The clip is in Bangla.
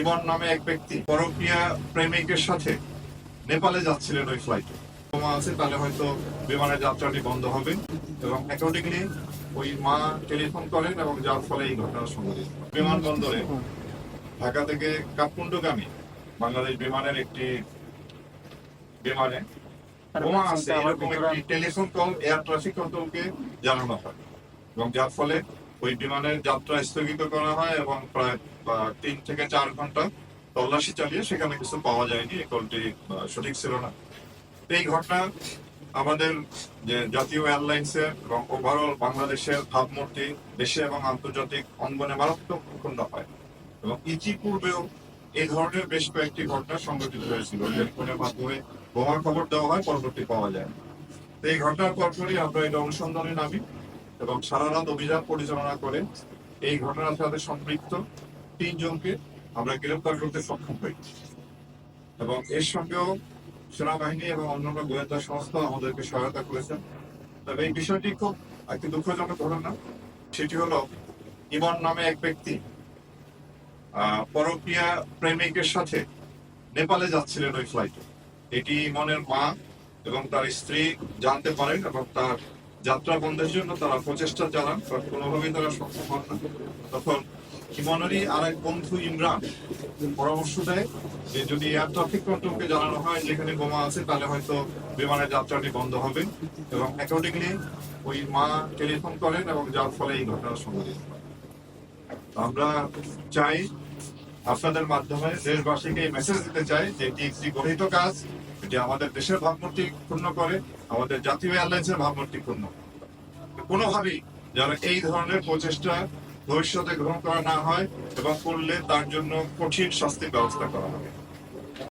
ইমন নামে এক ব্যক্তি পরকীয়া প্রেমিকের সাথে নেপালে যাচ্ছিলেন ওই ফ্লাইটে বোমা আছে তাহলে হয়তো বিমানের যাত্রাটি বন্ধ হবে। এবং অ্যাকর্ডিংলি ওই মা টেলিফোন করেন এবং যার ফলে এই ঘটনা সংঘটিত হয়। বিমানবন্দরে ঢাকা থেকে কাঠমান্ডুগামী বাংলাদেশ বিমানের একটি বিমানে বোমা আছে এরকম একটি টেলিফোন কল এয়ার ট্রাফিক কন্ট্রোলকে জানানো হয়। এবং যার ফলে ওই বিমানের যাত্রা স্থগিত করা হয় এবং প্রায় তিন থেকে চার ঘণ্টা তল্লাশি চালিয়ে সেখানে কিছু পাওয়া যায়নি, এই কলটি সঠিক ছিল না। এই ঘটনা আমাদের যে জাতীয় এয়ারলাইন্সের এবং ওভারঅল বাংলাদেশের ভাবমূর্তি, দেশে এবং আন্তর্জাতিক অঙ্গনে মারাত্মক ক্ষুণ্ণ হয়। এবং ইতিপূর্বেও এই ধরনের বেশ কয়েকটি ঘটনা সংঘটিত হয়েছিল টেলিফোনের মাধ্যমে বোমার খবর দেওয়া হয়, পরবর্তী পাওয়া যায়। এই ঘটনার পরপরই আমরা এটা অনুসন্ধানে নামি। এবং সারা রাত অভিযান পরিচালনা করে এই ঘটনার সাথে সম্পৃক্ত তিনজনকে আমরা গ্রেফতার করতে সক্ষম হই। এবং এর সঙ্গেও সেনাবাহিনী এবং অন্যান্য গোয়েন্দা সংস্থা আমাদেরকে সহায়তা করেছেন। তবে এই বিষয়টি খুব একটি দুঃখজনক ঘটনা। সেটি হলো, ইমন নামে এক ব্যক্তি পরকীয়া প্রেমিকের সাথে নেপালে যাচ্ছিলেন ওই ফ্লাইটে এটি ইমনের মা এবং তার স্ত্রী জানতে পারেন এবং তার যাত্রা বন্ধের জন্য তারা প্রচেষ্টা চালান বাট কোনোভাবেই তারা সক্ষম হন না। তখন ইমনেরই আর এক বন্ধু ইমরান পরামর্শ দেয় যে, যদি এয়ার ট্রাফিক কন্ট্রোলকে জানানো হয়, যেখানে বোমা আছে, তাহলে হয়তো বিমানের যাত্রাটি বন্ধ হবে। এবং অ্যাকর্ডিংলি ওই মা টেলিফোন করেন এবং যার ফলে এই ঘটনা সংঘটিত আমরা চাই আপনাদের মাধ্যমে দেশবাসীকে এই মেসেজ দিতে চাই যে এটি একটি গঠিত কাজ এটি আমাদের দেশের ভাবমূর্তি ক্ষুণ্ণ করে, আমাদের জাতীয় এয়ারলাইন্সের ভাবমূর্তি ক্ষুণ্ণ কোনোভাবেই যেন এই ধরনের প্রচেষ্টা ভবিষ্যতে গ্রহণ করা না হয় এবং করলে তার জন্য কঠিন শাস্তির ব্যবস্থা করা হবে।